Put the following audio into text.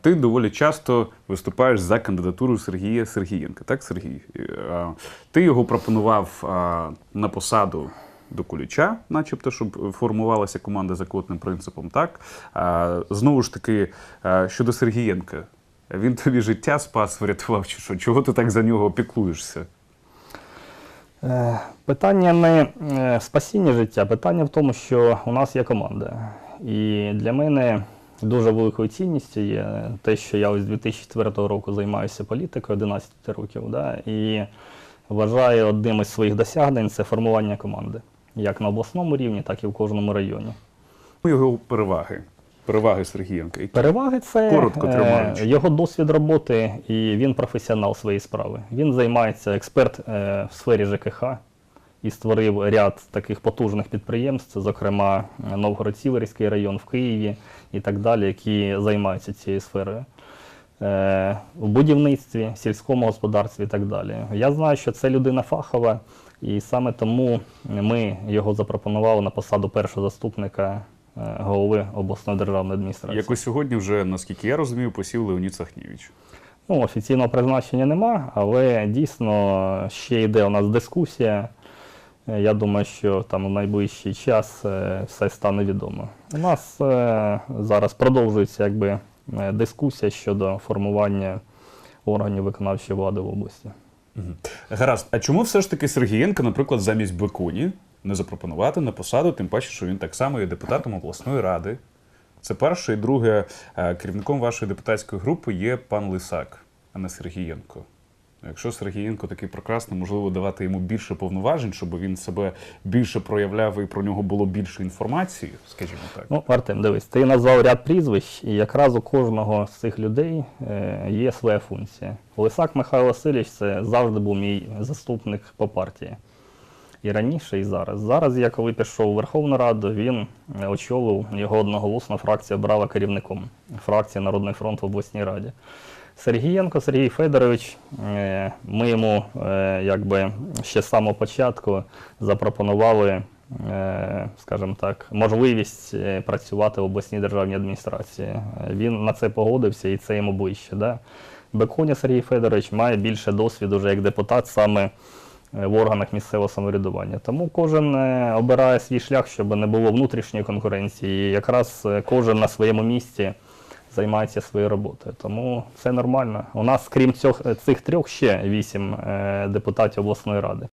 Ти доволі часто виступаєш за кандидатуру Сергія Сергієнка. Так, Сергій? Е, Ти його пропонував на посаду до Куліча, начебто, щоб формувалася команда за квотним принципом. Так? Знову ж таки, щодо Сергієнка. Він тобі життя спас, врятував, чи що? Чого ти так за нього піклуєшся? Е, Питання не е, в спасінні життя, питання в тому, що у нас є команда. І для мене дуже великою цінністю є те, що я ось з 2004 року займаюся політикою 11 років. Да, і вважаю одним із своїх досягнень це формування команди. Як на обласному рівні, так і в кожному районі. Ну, Його переваги. Переваги Сергієнка. Які? Переваги це Коротко е, його досвід роботи, і він професіонал своєї справи. Він займається експерт е, в сфері ЖКХ і створив ряд таких потужних підприємств, зокрема е, Новгород-Сіверський район в Києві і так далі, які займаються цією сферою. Е, В будівництві, сільському господарстві і так далі. Я знаю, що це людина фахова, і саме тому ми його запропонували на посаду першого заступника е, голови обласної державної адміністрації. Як ось сьогодні вже, наскільки я розумію, посів Леонід Сахнєвич. Ну, офіційного призначення нема, але дійсно ще йде у нас дискусія. Е, Я думаю, що там у найближчий час е, все стане відомо. У нас е, зараз продовжується якби, дискусія щодо формування органів виконавчої влади в області. Гаразд, а чому все ж таки Сергієнка, наприклад, замість Бекуні не запропонувати на посаду, тим паче, що він так само є депутатом обласної ради? Це перше. І друге, керівником вашої депутатської групи є пан Лисак, а не Сергієнко. Якщо Сергієнко такий прекрасний, можливо, давати йому більше повноважень, щоб він себе більше проявляв і про нього було більше інформації, скажімо так. Ну, Артем, дивись, ти назвав ряд прізвищ, і якраз у кожного з цих людей е, є своя функція. Лисак Михайло Васильович це завжди був мій заступник по партії. І раніше, і зараз. Зараз, я коли пішов у Верховну Раду, він е, очолив його одноголосно фракція брала керівником фракції Народний фронт в обласній раді. Сергієнко Сергій Федорович, е, ми йому е, якби ще з самого початку запропонували, е, скажімо так, можливість працювати в обласній державній адміністрації. Він на це погодився і це йому ближче. Да? Беконя Сергій Федорович має більше досвіду вже як депутат саме в органах місцевого самоврядування. Тому кожен обирає свій шлях, щоб не було внутрішньої конкуренції. І якраз кожен на своєму місці займається своєю роботою. Тому все нормально. У нас, крім цих, цих трьох, ще вісім е, депутатів обласної ради.